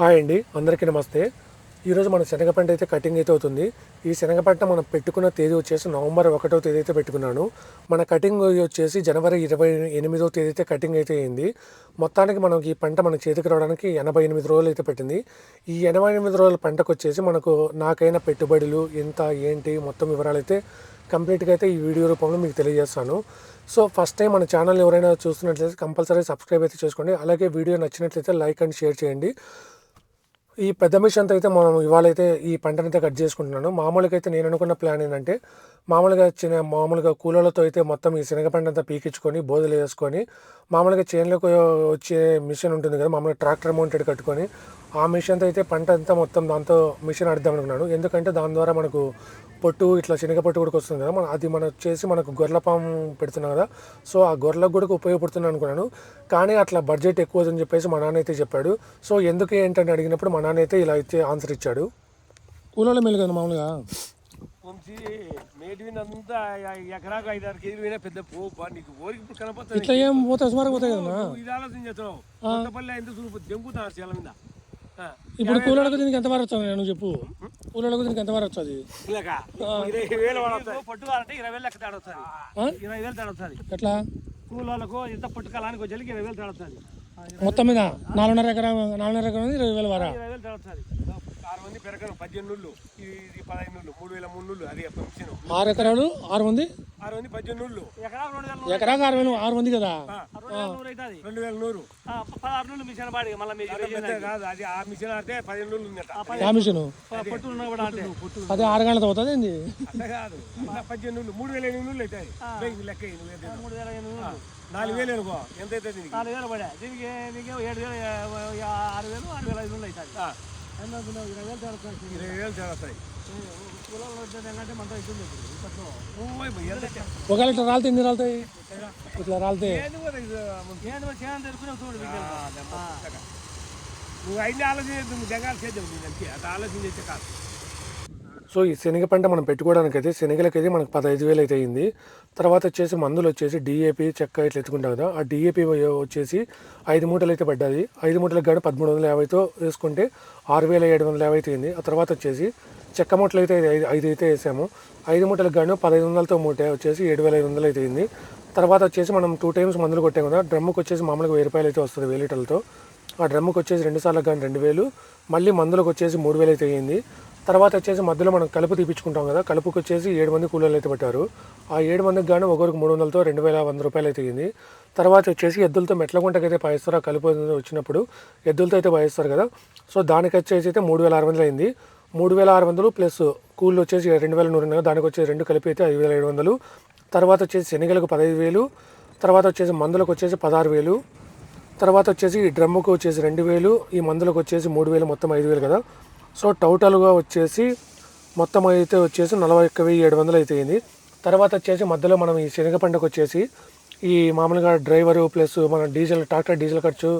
Hi అండి అందరికీ నమస్తే. ఈరోజు మన శనగపంట అయితే కటింగ్ అయితే అవుతుంది. ఈ శనగపంట మనం పెట్టుకున్న తేదీ వచ్చేసి నవంబర్ ఒకటో తేదీ అయితే పెట్టుకున్నాను. మన కటింగ్ వచ్చేసి జనవరి ఇరవై ఎనిమిదో తేదీ అయితే కటింగ్ అయితే అయింది. మొత్తానికి మనకి ఈ పంట మన చేతికి రావడానికి ఎనభై ఎనిమిది రోజులు అయితే పెట్టింది. ఈ ఎనభై ఎనిమిది రోజుల పంటకు వచ్చేసి మనకు నాకైన పెట్టుబడులు ఎంత ఏంటి మొత్తం వివరాలు అయితే కంప్లీట్గా అయితే ఈ వీడియో రూపంలో మీకు తెలియజేస్తాను. సో ఫస్ట్ టైం మన ఛానల్ ఎవరైనా చూస్తున్నట్లయితే కంపల్సరీ సబ్స్క్రైబ్ అయితే చేసుకోండి. అలాగే వీడియో నచ్చినట్లయితే లైక్ అండ్ షేర్ చేయండి. ఈ పెద్ద మిషన్తో అయితే మనం ఇవాళైతే ఈ పంటనైతే కట్ చేసుకుంటున్నాను. మామూలుగా అయితే నేను అనుకున్న ప్లాన్ ఏంటంటే మామూలుగా చిన్న మామూలుగా కూలలతో అయితే మొత్తం ఈ శనగ పంట అంతా పీకించుకొని బోధలు వేసుకొని మామూలుగా చేనులకు వచ్చే మిషన్ ఉంటుంది కదా మామూలుగా ట్రాక్టర్ మౌంటెడ్ కట్టుకొని ఆ మిషన్తో అయితే పంట అంతా మొత్తం దాంతో మిషన్ అడుద్దాం అనుకున్నాను ఎందుకంటే దాని ద్వారా మనకు పొట్టు ఇట్లా శనగ పొట్టు కూడా వస్తుంది కదా. మన అది మనం వచ్చేసి మనకు గొర్రెల పాము పెడుతున్నాం కదా. సో ఆ గొర్రెలకు కూడా ఉపయోగపడుతుంది అనుకున్నాను. కానీ అట్లా బడ్జెట్ ఎక్కువ అని చెప్పేసి మా నాన్న అయితే చెప్పాడు. సో ఎందుకు ఏంటని అడిగినప్పుడు మా నాన్న అయితే ఇలా అయితే ఆన్సర్ ఇచ్చాడు. కూలలో మేలు కదా మామూలుగా? ఎకరాకు ఐదు ఆరు కేజీలు పెద్ద పో బా నీకు ఓరికి ఇప్పుడు కనపడుతుంది. ఇట్లా ఏం పోతే సుమారు పోతాయి కదా ఇది ఆలోచన చేస్తున్నావు. చూపు దెంగుతా చేల మీద. ఇప్పుడు కూలలకు దీనికి ఎంత వరకు వస్తుంది నువ్వు చెప్పు. కూలలకు దీనికి ఎంత వరకు వస్తుంది ఇలాగా? ఇరవై వేలు వాడతాయి పట్టు కావాలంటే ఇరవై వేలు లెక్క? ఇరవై వేలు ఎట్లా? కూలి వాళ్ళకు ఎంత పట్టు కాలానికి వచ్చేకి ఇరవై వేలు తేడా వస్తుంది. మొత్తం మీద నాలుగున్నర ఎకరా నాలుగున్నర ఎకరా ఇరవై వేల వారా ఇరవై వేలు మంది పెరగను పద్దెనిమిది నుళ్ళు ఇది పదహైదు నుళ్ళు మూడు వేల మూడు నుళ్ళు అది మిషన్. ఆరు ఎకరాలు ఆరు మంది? ఆరు మంది పద్దెనిమిది నుళ్ళు. ఎకరాకు వేల ఆరు వేలు ఆరు మంది కదా? రెండు వేల నూరు అవుతుంది. రెండు వేల నూరు. పదహారు నుండి మిషన్ బాడి మళ్ళీ కాదు అది ఆ మిషన్ ఆడితే పదిహేను నుండి ఉందట. ఆ మిషన్? అదే. ఆరు గంటలతో అవుతుంది ఏంది? కాదు. పద్దెనిమిది మూడు వేల ఎనిమిది నుండి అవుతాయి. లెక్క మూడు వేల ఎనిమిది నాలుగు వేలు అనుకో ఎంత అవుతుంది నాలుగు వేలు పడా. దీనికి నీకు ఏడు వేలు ఆరు వేలు ఆరు వేల ఐదు నుండి అవుతాయి. ఇరవై వేలు తేడా ఇరవై వేలు తేడా ఏంటంటే మనతో రాలితే ఎన్ని రాలుతాయి? ఇట్లా రాలితే? నువ్వు ఐదు ఆలోచన నువ్వు జగాలు చేద్దాం నేను అంతే. అది ఆలోచన చేస్తే కాదు. సో ఈ శనగ పంట మనం పెట్టుకోవడానికి అయితే శనగలకైతే మనకు పదహైదు వేలు అయితే అయింది. తర్వాత వచ్చేసి మందులు వచ్చేసి డిఏపి చెక్క ఇట్లా ఎత్తుకుంటాం కదా ఆ డిఏపి వచ్చేసి ఐదు మూటలు అయితే పడ్డది ఐదు మూటలకు కానీ పదమూడు వందల యాభైతో వేసుకుంటే ఆరు వేల ఏడు వందల యాభై అయితే అయింది. ఆ తర్వాత వచ్చేసి చెక్క మూటలు అయితే ఐదు ఐదు అయితే వేసాము. ఐదు మూటలకు గాను పదహైదు వందలతో మూట వచ్చేసి ఏడు వేల ఐదు వందలు అయితే అయింది. తర్వాత వచ్చేసి మనం టూ టైమ్స్ మందులు కొట్టాం కదా డ్రమ్ముకి వచ్చేసి మామూలుగా వెయ్యి రూపాయలు అయితే వస్తుంది వేలు లీటర్లతో. ఆ డ్రమ్ముకి వచ్చేసి రెండు సార్లు కానీ రెండు వేలు మళ్ళీ మందులకు వచ్చేసి మూడు వేలు అయితే అయ్యింది తర్వాత వచ్చేసి మధ్యలో మనం కలుపు తీపించుకుంటాం కదా కలుపుకి వచ్చేసి ఏడు మంది కూలీలు అయితే పెట్టారు. ఆ ఏడు మందికి గాను ఒకరికి మూడు వందలతో రెండు వేల వంద రూపాయలు అయితే అయింది. తర్వాత వచ్చేసి ఎద్దులతో మెట్ల గుంటకి అయితే పాయిస్తారు ఆ కలుపు వచ్చినప్పుడు ఎద్దులతో అయితే పాయిస్తారు కదా. సో దానికి వచ్చేసి అయితే మూడు వేల ఆరు వందలు అయింది. మూడు వేల ఆరు వందలు ప్లస్ కూలీలు వచ్చేసి రెండు వేల నూరు ఉన్నాయి. దానికి వచ్చేసి రెండు కలిపి అయితే ఐదు వేల ఏడు వందలు. తర్వాత వచ్చేసి శనగలకు పదహైదు వేలు. తర్వాత వచ్చేసి మందులకు వచ్చేసి పదహారు వేలు. తర్వాత వచ్చేసి ఈ డ్రమ్ముకు వచ్చేసి రెండు వేలు. ఈ మందులకు వచ్చేసి మూడు వేలు మొత్తం ఐదు వేలు కదా. సో టోటల్గా వచ్చేసి మొత్తం అయితే వచ్చేసి నలభై ఒక్క వెయ్యి ఏడు వందలు అయితే అయింది. తర్వాత వచ్చేసి మధ్యలో మనం ఈ శనగ పంటకు వచ్చేసి ఈ మామూలుగా డ్రైవరు ప్లస్ మన డీజిల్ ట్రాక్టర్ డీజిల్ ఖర్చు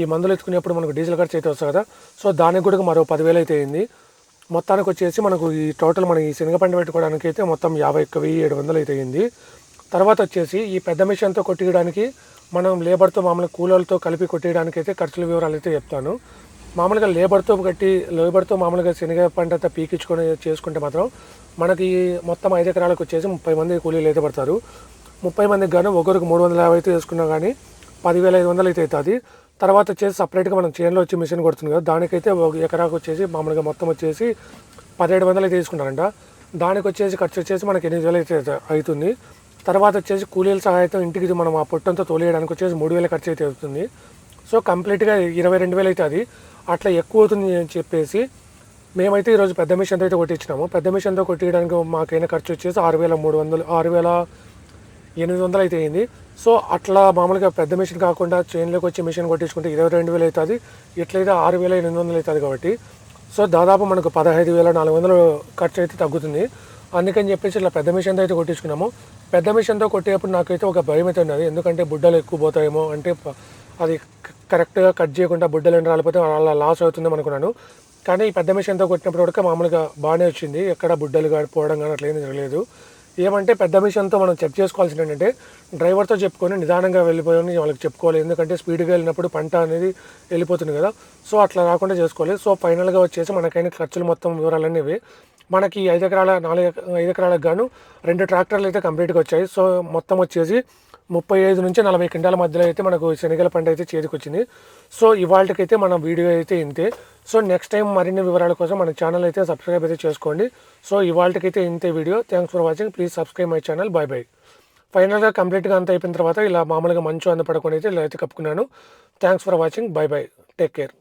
ఈ మందులు ఎత్తుకునేప్పుడు మనకు డీజిల్ ఖర్చు అయితే వస్తుంది కదా. సో దానికి కూడా మరో పదివేలు అయితే అయింది. మొత్తానికి వచ్చేసి మనకు ఈ టోటల్ మన ఈ శనగ పంట పెట్టుకోవడానికి అయితే మొత్తం యాభై ఒక్క వెయ్యి ఏడు వందలు అయితే అయింది. తర్వాత వచ్చేసి ఈ పెద్ద మిషన్తో కొట్టియడానికి మనం లేబర్తో మామూలుగా కూలీలతో కలిపి కొట్టేయడానికి అయితే ఖర్చుల వివరాలు అయితే చెప్తాను. మామూలుగా లేబర్తో కట్టి లేబర్తో మామూలుగా శనగ పంట అంతా పీకించుకొని చేసుకుంటే మాత్రం మనకి మొత్తం ఐదు ఎకరాలకు వచ్చేసి ముప్పై మంది కూలీలు అయితే పడతారు. ముప్పై మందికి గాను ఒకరికి మూడు వందల యాభై అయితే వేసుకున్నా కానీ పదివేల ఐదు వందలు అయితే అవుతుంది. తర్వాత వచ్చేసి సపరేట్గా మనం చేనులో వచ్చి మిషన్ కొడుతుంది కదా దానికైతే ఒక ఎకరాకు వచ్చేసి మామూలుగా మొత్తం వచ్చేసి పదిహేడు వందలు అయితే తీసుకుంటారంట దానికి వచ్చేసి ఖర్చు వచ్చేసి మనకి ఎనిమిది వేలు అయితే అవుతుంది. తర్వాత వచ్చేసి కూలీల సహాయంతో ఇంటికి మనం ఆ పొట్టంతా తోలేయడానికి వచ్చేసి మూడు వేల ఖర్చు అయితే అవుతుంది. సో కంప్లీట్గా ఇరవై రెండు వేలు అయితే అది అట్లా ఎక్కువ అవుతుంది అని చెప్పేసి మేమైతే ఈరోజు పెద్ద మిషన్తో అయితే కొట్టించినాము. పెద్ద మిషన్తో కొట్టించడానికి మాకైనా ఖర్చు వచ్చేసి ఆరు వేల మూడు వందలు ఆరు వేల ఎనిమిది వందలు అయితే అయింది. సో అట్లా మామూలుగా పెద్ద మిషన్ కాకుండా చైన్లోకి వచ్చి మిషన్ కొట్టించుకుంటే ఇరవై రెండు వేలు అవుతుంది ఇట్లయితే ఆరు వేల ఎనిమిది వందలు అవుతుంది కాబట్టి. సో దాదాపు మనకు పదహైదు వేల నాలుగు వందలు ఖర్చు అయితే తగ్గుతుంది. అందుకని చెప్పేసి ఇట్లా పెద్ద మిషన్తో అయితే కొట్టించుకున్నాము. పెద్ద మిషన్తో కొట్టేటప్పుడు నాకైతే ఒక భయం అయితే ఉన్నది. ఎందుకంటే బుడ్డలు ఎక్కువ పోతాయేమో అంటే అది కరెక్ట్గా కట్ చేయకుండా బుడ్డలు ఎండ రాలిపోతే అలా లాస్ అవుతుందని అనుకున్నాను. కానీ ఈ పెద్ద మిషన్తో కొట్టినప్పుడు కూడా మామూలుగా బాగానే వచ్చింది. ఎక్కడ బుడ్డలు పోవడం కానీ అట్లా జరగలేదు. ఏమంటే పెద్ద మిషన్తో మనం చెక్ చేసుకోవాల్సింది ఏంటంటే డ్రైవర్తో చెప్పుకొని నిదానంగా వెళ్ళిపోయి వాళ్ళకి చెప్పుకోవాలి. ఎందుకంటే స్పీడ్గా వెళ్ళినప్పుడు పంట అనేది వెళ్ళిపోతుంది కదా. సో అట్లా రాకుండా చేసుకోవాలి. సో ఫైనల్గా వచ్చేసి మనకైన ఖర్చులు మొత్తం వివరాలనేవి మనకి ఐదు ఎకరాల నాలుగు ఐదు ఎకరాలకు గాను రెండు ట్రాక్టర్లు అయితే కంప్లీట్గా వచ్చాయి. సో మొత్తం వచ్చేసి ముప్పై ఐదు నుంచి నలభై క్వింటాల మధ్యలో అయితే మనకు శనగల పంట అయితే చేతికొచ్చింది. సో ఇవాళకైతే మన వీడియో అయితే ఇంతే. సో నెక్స్ట్ టైం మరిన్ని వివరాల కోసం మన ఛానల్ అయితే సబ్స్క్రైబ్ అయితే చేసుకోండి. సో ఇవాళకైతే ఇంతే video. Thanks for watching please subscribe my channel bye bye ఫైనల్గా కంప్లీట్గా అంత అయిపోయిన తర్వాత ఇలా మామూలుగా మంచు అందపడకుండా అయితే ఇలా అయితే కప్పుకున్నాను. Thanks for watching bye bye take care